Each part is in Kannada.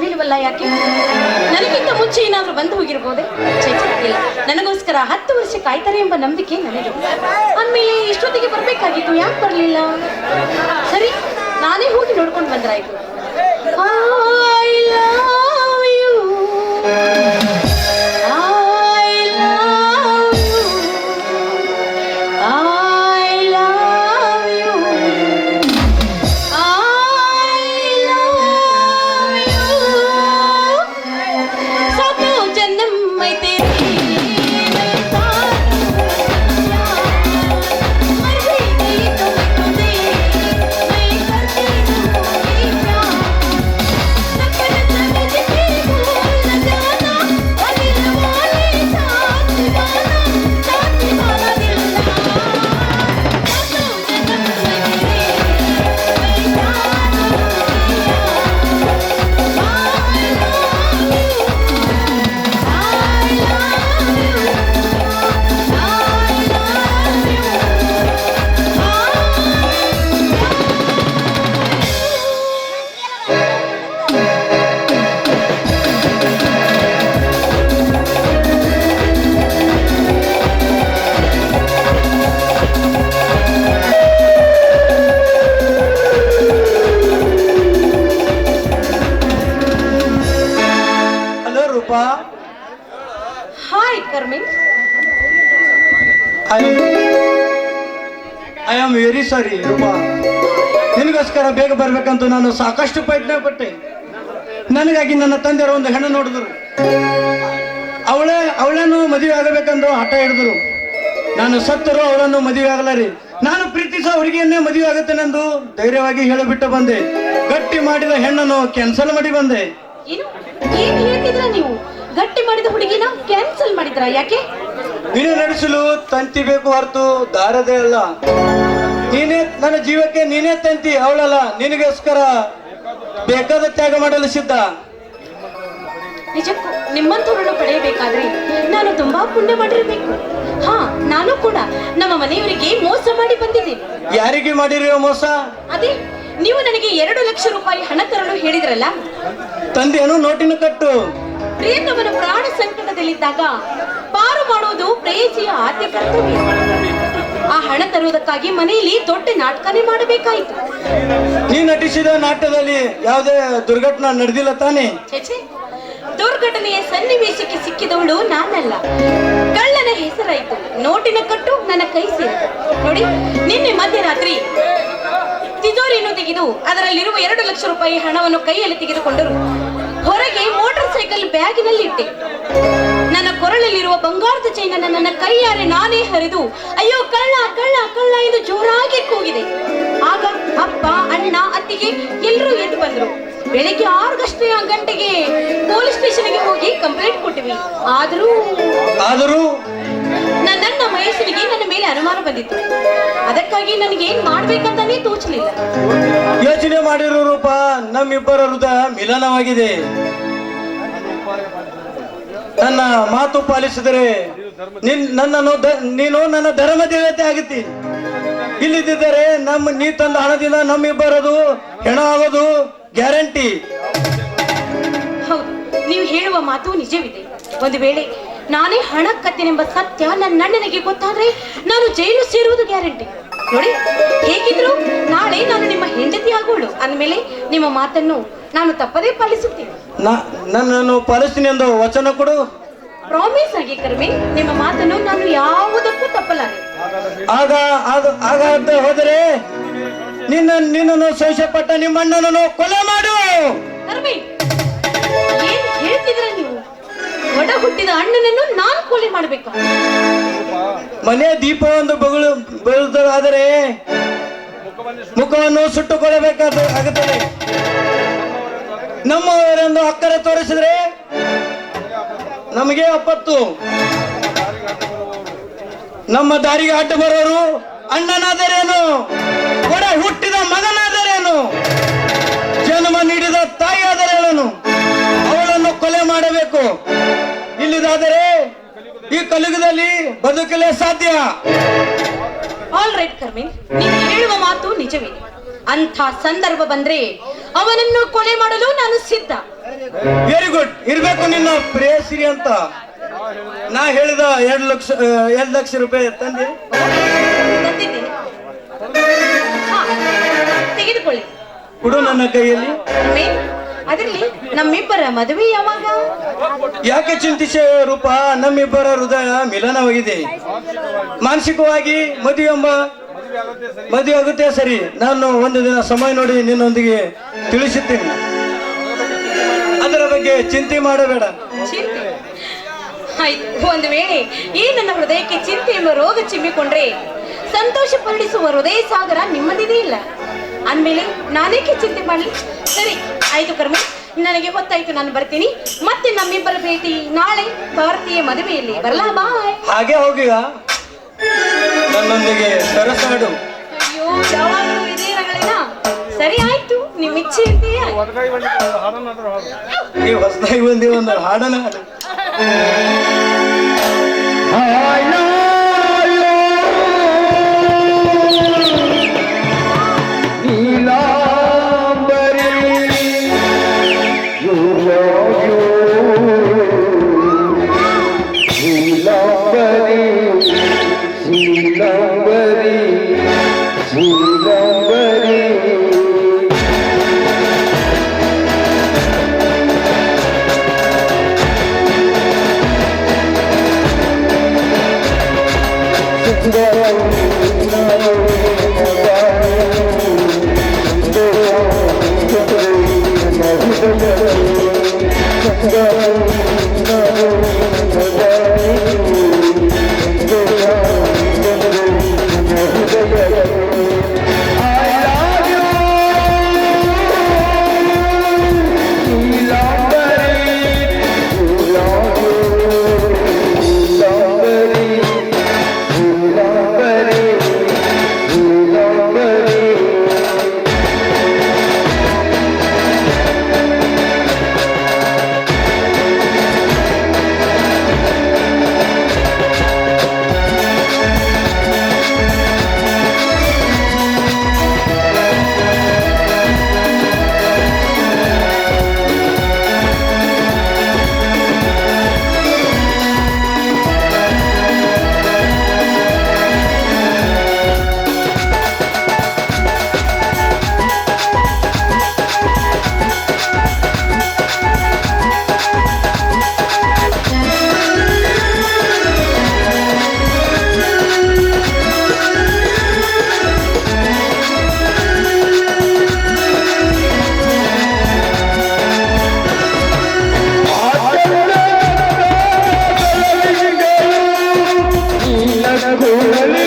ಬರ್ಲಿಲ್ವಲ್ಲ ಯಾಕೆ? ನನಗಿಂತ ಮುಂಚೆ ಏನಾದರೂ ಬಂದು ಹೋಗಿರ್ಬೋದೆ? ಇಲ್ಲ. ನನಗೋಸ್ಕರ ಹತ್ತು ವರ್ಷ ಕಾಯ್ತಾರೆ ಎಂಬ ನಂಬಿಕೆ ನನಗೆ ಆಮೇಲೆ ಇಷ್ಟೊತ್ತಿಗೆ ಬರಬೇಕಾಗಿತ್ತು, ಯಾಕೆ ಬರಲಿಲ್ಲ? ಸರಿ, ನಾನೇ ಹೋಗಿ ನೋಡ್ಕೊಂಡು ಬಂದ್ರಾಯ್ತು. Rupa. Hi ಕರ್ಮಿನ್ I I am very sorry Rupa. ನಿನಗೋಸ್ಕರ ಬೇಗ ಬರಬೇಕಂತ ನಾನು ಸಾಕಷ್ಟು ಪ್ರಯತ್ನ ಪಟ್ಟೆ. ನನಗಾಗಿ ನನ್ನ ತಂದೆಯವರು ಒಂದು ಹೆಣ್ಣು ನೋಡಿದ್ರು. ಅವಳೇ ಅವಳನ್ನು ಮದುವೆ ಆಗಬೇಕಂದು ಹಠ ಹಿಡಿದ್ರು. ನಾನು ಸತ್ತರು ಅವಳನ್ನು ಮದುವೆ ಆಗಲಾರಿ ನಾನು ಪ್ರೀತಿಸೋ ಹುಡುಗಿಯನ್ನೇ ಮದುವೆ ಆಗುತ್ತೇನೆಂದು ಧೈರ್ಯವಾಗಿ ಹೇಳಿಬಿಟ್ಟು ಬಂದೆ. ಗಟ್ಟಿ ಮಾಡಿದ ಹೆಣ್ಣನ್ನು ಕ್ಯಾನ್ಸಲ್ ಮಾಡಿ ಬಂದೆ. ಏನು ಹೇಳ್ತಿದ್ರ ನೀವು? ಗಟ್ಟಿ ಮಾಡಿದ ಹುಡುಗಿನ ಕ್ಯಾನ್ಸಲ್ ಮಾಡಿದ್ರ ಯಾಕೆ? ನೀನು ನಡೆಸಲು ತಂತಿ ಬೇಕು ಹೊರತು ದಾರದೇ ಅಲ್ಲ. ನೀನೇ ನನ್ನ ಜೀವಕ್ಕೆ ನೀನೇ ತಂತಿ ಅವಳಲ್ಲ ನಿನಗೋಸ್ಕರ ಬೇಕಾದ ತ್ಯಾಗ ಮಾಡಲು ಸಿದ್ಧ. ನಿಜಕ್ಕೂ ನಿಮ್ಮಂಥವ್ರನ್ನು ಪಡೆಯಬೇಕಾದ್ರೆ ನಾನು ತುಂಬಾ ಪುಣ್ಯ ಮಾಡಿರ್ಬೇಕು. ಹಾ ನಾನು ಕೂಡ ನಮ್ಮ ಮನೆಯವರಿಗೆ ಮೋಸ ಮಾಡಿ ಬಂದಿದ್ದೇನೆ. ಯಾರಿಗೆ ಮಾಡಿರೋ ಮೋಸ? ಅದೇ ನೀವು ನನಗೆ ಎರಡು ಲಕ್ಷ ರೂಪಾಯಿ ಹಣ ತರಲು ಹೇಳಿದ್ರಲ್ಲ? ತಂದೆಯನ್ನು ನೋಟಿನ ಕಟ್ಟು. ಪ್ರಿಯತಮನ ಪ್ರಾಣ ಸಂಕಟದಲ್ಲಿದ್ದಾಗ ಪಾರು ಮಾಡುವುದು ಪ್ರೇಯಸಿಯ ಆದ್ಯ ಕರ್ತವ್ಯ. ಆ ಹಣ ತರುವುದಕ್ಕಾಗಿ ಮನೆಯಲ್ಲಿ ದೊಡ್ಡ ನಾಟಕನೇ ಮಾಡಬೇಕಾಯಿತು. ನೀ ನಟಿಸಿದ ನಾಟ್ಯದಲ್ಲಿ ಯಾವುದೇ ದುರ್ಘಟನೆ ನಡೆದಿಲ್ಲ ತಾನೇ? ಛೆಛೆ ದುರ್ಘಟನೆಯ ಸನ್ನಿವೇಶಕ್ಕೆ ಸಿಕ್ಕಿದವಳು ನಾನಲ್ಲ. ಕಳ್ಳನ ಹೆಸರಾಯಿತು. ನೋಟಿನ ಕಟ್ಟು ನನ್ನ ಕೈ ಸೇರಿತು ನೋಡಿ ನಿನ್ನೆ ಮಧ್ಯರಾತ್ರಿ ತಿಜೋರಿಯನ್ನು ತೆಗೆದು ಅದರಲ್ಲಿರುವ ಎರಡು ಲಕ್ಷ ರೂಪಾಯಿ ಹಣವನ್ನು ಕೈಯಲ್ಲಿ ತೆಗೆದುಕೊಂಡರು. ಹೊರಗೆ ಮೋಟಾರ್ ಸೈಕಲ್ ಬ್ಯಾಗಿನಲ್ಲಿ ಇಟ್ಟೆ ನನ್ನ ಕೊರಳಲ್ಲಿರುವ ಬಂಗಾರದ ಅನ್ನು ನನ್ನ ಕೈಯಾರೆ ನಾನೇ ಹರಿದು ಅಯ್ಯೋ ಕಳ್ಳ ಕಳ್ಳ ಕಳ್ಳ ಎಂದು ಜೋರಾಗಿ ಕೂಗಿದೆ. ಆಗ ಅಪ್ಪ ಅಣ್ಣ ಅತ್ತಿಗೆ ಎಲ್ಲರೂ ಎದ್ದು ಬಂದರು. ಬೆಳಿಗ್ಗೆ ಆರು ಗಂಟೆ ಗಂಟೆಗೆ ಪೊಲೀಸ್ ಸ್ಟೇಷನ್ಗೆ ಹೋಗಿ ಕಂಪ್ಲೇಂಟ್ ಕೊಟ್ಟಿವಿ. ಆದರೂ ಆದರೂ ನನ್ನ ಮೈಸೂರಿಗೆ ನನ್ನ ಅನುಮಾನ ಬಂದಿತ್ತು. ಅದಕ್ಕಾಗಿ ನನಗೆ ಏನ್ ಮಾಡ್ಬೇಕಂತಾನೆ ತೋಚಲಿಲ್ಲ. ಯೋಚನೆ ಮಾಡಿರೋ ರೂಪ ನಮ್ಮಿಬ್ಬರ ಹೃದಯ ಮಿಲನವಾಗಿದೆ. ನನ್ನ ಮಾತು ಪಾಲಿಸಿದರೆ ನಿನ್ ನನ್ನನ್ನು ನೀನು ನನ್ನ ಧರ್ಮ ದೇವತೆ ಆಗುತ್ತಿ. ಇಲ್ಲಿದ್ದರೆ ನಮ್ಮ ನೀ ತಂದ ಹಣದಿಂದ ನಮ್ಮಿಬ್ಬರದು ಹೆಣ ಆಗೋದು ಗ್ಯಾರಂಟಿ. ಹೌದು ನೀವು ಹೇಳುವ ಮಾತು ನಿಜವಿದೆ. ಒಂದು ವೇಳೆ ನಾನೇ ಹಣ ಕತ್ತಿನೆಂಬ ಸತ್ಯ ನನ್ನ ಅಣ್ಣನಿಗೆ ಗೊತ್ತಾದ್ರೆ ನಾನು ಜೈಲು ಸೇರುವುದು ಗ್ಯಾರಂಟಿ. ನೋಡಿ ಹೇಗಿದ್ರು ನಾಳೆ ನಾನು ನಿಮ್ಮ ಹೆಂಡತಿ ಆಗೋಳು. ಅಂದಮೇಲೆ ನಿಮ್ಮ ಮಾತನ್ನು ನಾನು ತಪ್ಪದೇ ಪಾಲಿಸುತ್ತೇನೆ. ನನ್ನನ್ನು ಪಾಲಿಸ್ತೀನಿ ಎಂದು ವಚನ ಕೊಡು. ಪ್ರಾಮಿಸ್ ಆಗಿ ಕರ್ಮಿ ನಿಮ್ಮ ಮಾತನ್ನು ನಾನು ಯಾವುದಕ್ಕೂ ತಪ್ಪಲಾರೆ. ಆಗ ಆಗ- ಆಗ ಹೋದರೆ ನಿನ್ನ ನಿನ್ನನ್ನು ಸಂಶಯಪಟ್ಟ ನಿಮ್ಮ ಅಣ್ಣನನ್ನು ಕೊಲೆ ಮಾಡು. ಕರ್ಮಿ ಏನ್ ಹೇಳ್ತಿದ್ರ ನೀವು? ಒಡ ಹುಟ್ಟಿದ ಅಣ್ಣನನ್ನು ನಾನು ಕೊಲೆ ಮಾಡಬೇಕು. ಮನೆ ದೀಪ ಒಂದು ಬಗಳು ಬೆಳೆದರೆ ಮುಖವನ್ನು ಸುಟ್ಟುಕೊಳ್ಳಬೇಕಾದ ಆಗುತ್ತದೆ. ನಮ್ಮವರೆಂದು ಅಕ್ಕರೆ ತೋರಿಸಿದ್ರೆ ನಮಗೆ ಅಪ್ಪತ್ತು ನಮ್ಮ ದಾರಿಗೆ ಅಡ್ಡ ಬರೋರು ಅಣ್ಣನಾದರೇನು? ಒಡ ಹುಟ್ಟಿದ ಮಗನಾದರೇನು? ಜನ್ಮ ನೀಡಿದ ತಾಯಿಯಾದರೇನು? ಅವಳನ್ನು ಕೊಲೆ ಮಾಡಬೇಕು. ಇಲ್ಲಿದಾದರೆ ಈ ಕಲಿಯುಗದಲ್ಲಿ ಬದುಕಲೇ ಸಾಧ್ಯ. ಆಲ್ ರೈಟ್ ಕರ್ಮಿನ್ ನೀವು ಹೇಳುವ ಮಾತು ನಿಜವೇ. ಅಂಥ ಸಂದರ್ಭ ಬಂದ್ರೆ ಅವನನ್ನು ಕೊಲೆ ಮಾಡಲು ನಾನು ಸಿದ್ಧ. ವೆರಿ ಗುಡ್ ಇರ್ಬೇಕು ನಿನ್ನ ಪ್ರೇಯಸಿರಿ ಅಂತ. ನಾ ಹೇಳಿದ ಎರಡು ಲಕ್ಷ ಎರಡು ಲಕ್ಷ ರೂಪಾಯಿ ತಂದೆ ತಂದಿದ್ದೇನೆ ಹಾ, ತೆಗೆದುಕೊಳ್ಳಿ. ಕೊಡು ನನ್ನ ಕೈಯಲ್ಲಿ. ಅದರಲ್ಲಿ ನಮ್ಮಿಬ್ಬರ ಮದುವೆ ಯಾವಾಗ? ಯಾಕೆ ಚಿಂತಿಸೆ ರೂಪ? ನಮ್ಮಿಬ್ಬರ ಹೃದಯ ಮಿಲನವಾಗಿದೆ. ಮಾನಸಿಕವಾಗಿ ಮದುವೆ ಎಂಬ ಮದುವೆ ಆಗುತ್ತೆ ಸರಿ. ನಾನು ಒಂದು ದಿನ ಸಮಯ ನೋಡಿ ನಿನ್ನೊಂದಿಗೆ ತಿಳಿಸುತ್ತೇನೆ. ಅದರ ಬಗ್ಗೆ ಚಿಂತೆ ಮಾಡಬೇಡ. ಆಯ್ತು ಒಂದು ವೇಳೆ ಈ ನನ್ನ ಹೃದಯಕ್ಕೆ ಚಿಂತೆ ಎಂಬ ರೋಗ ಚಿಮ್ಮಿಕೊಂಡ್ರೆ ಸಂತೋಷ ಪಡಿಸುವ ಹೃದಯ ಸಾಗರ ನಿಮ್ಮದಿದೆ ಇಲ್ಲ? ಅಂದ್ಮೇಲೆ ನಾನೇಕೆ ಚಿಂತೆ ಮಾಡಲಿ? ಸರಿ ಆಯಿತು ಕರ್ಮ. ನನಗೆ ಗೊತ್ತಾಯ್ತು ನಾನು ಬರ್ತೀನಿ. ಮತ್ತೆ ನಮ್ಮಿಬ್ಬರ ಭೇಟಿ ನಾಳೆ ಭಾರತೀಯ ಮದುವೆಯಲ್ಲಿ. ಬರಲಾ ಬಾಯ್. ಹಾಗೆ ಹೋಗಿಗ ನನ್ನೊಂದಿಗೆ ಸರಸಾಡು. ಅಯ್ಯೋ ಯಾವಾಗಲೂ ಇದೇ ರಗಳಿನ? ಸರಿ ಆಯ್ತು. ನಿಮ್ಮ ಇಚ್ಛೆ ಇದೆಯಾ ನೀವು ಹೊಸದಾಗಿ ಬಂದಿ ಒಂದು ಹಾಡನ ಹಾಡು ധൂളി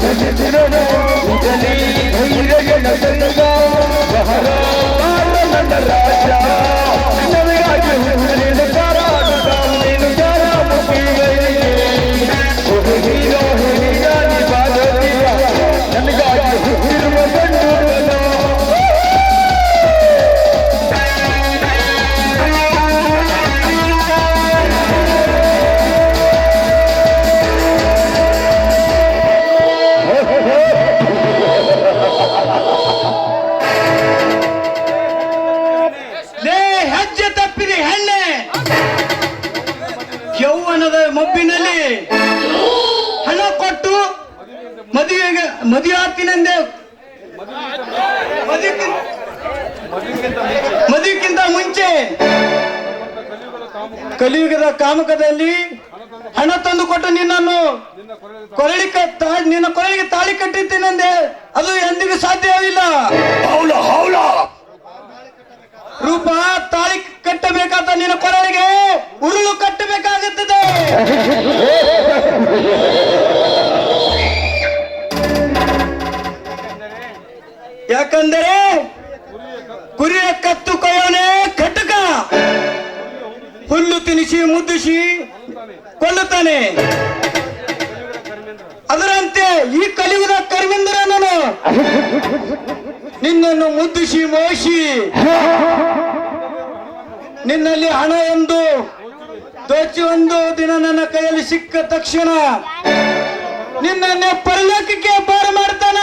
రాజా ಕಲಿಯುಗದ ಕಾಮಕದಲ್ಲಿ ಹಣ ತಂದು ಕೊಟ್ಟು ನಿನ್ನನ್ನು ಕೊರಳಿ ನಿನ್ನ ಕೊರಳಿಗೆ ತಾಳಿ ಕಟ್ಟಿದ್ದೇನೆಂದೆ ಅದು ಎಂದಿಗೂ ಸಾಧ್ಯವಿಲ್ಲ. ಹೌಲ ಹೌಲ. ರೂಪ ತಾಳಿ ಕಟ್ಟಬೇಕಾದ ನಿನ್ನ ಕೊರಳಿಗೆ ಉರುಳು ಕಟ್ಟಬೇಕಾಗುತ್ತದೆ. ಅದರಂತೆ ಈ ಕಲಿಯುಗದ ಕರ್ಮಿಂದ್ರ ನಾನು ನಿನ್ನನ್ನು ಮುದ್ದಿಸಿ ಮೋಸಿ ನಿನ್ನಲ್ಲಿ ಹಣ ಎಂದು, ದೋಚಿ ಒಂದು ದಿನ ನನ್ನ ಕೈಯಲ್ಲಿ ಸಿಕ್ಕ ತಕ್ಷಣ ನಿನ್ನನ್ನೇ ಪರಲೋಕಕ್ಕೆ ಪಾರು ಮಾಡ್ತಾನ.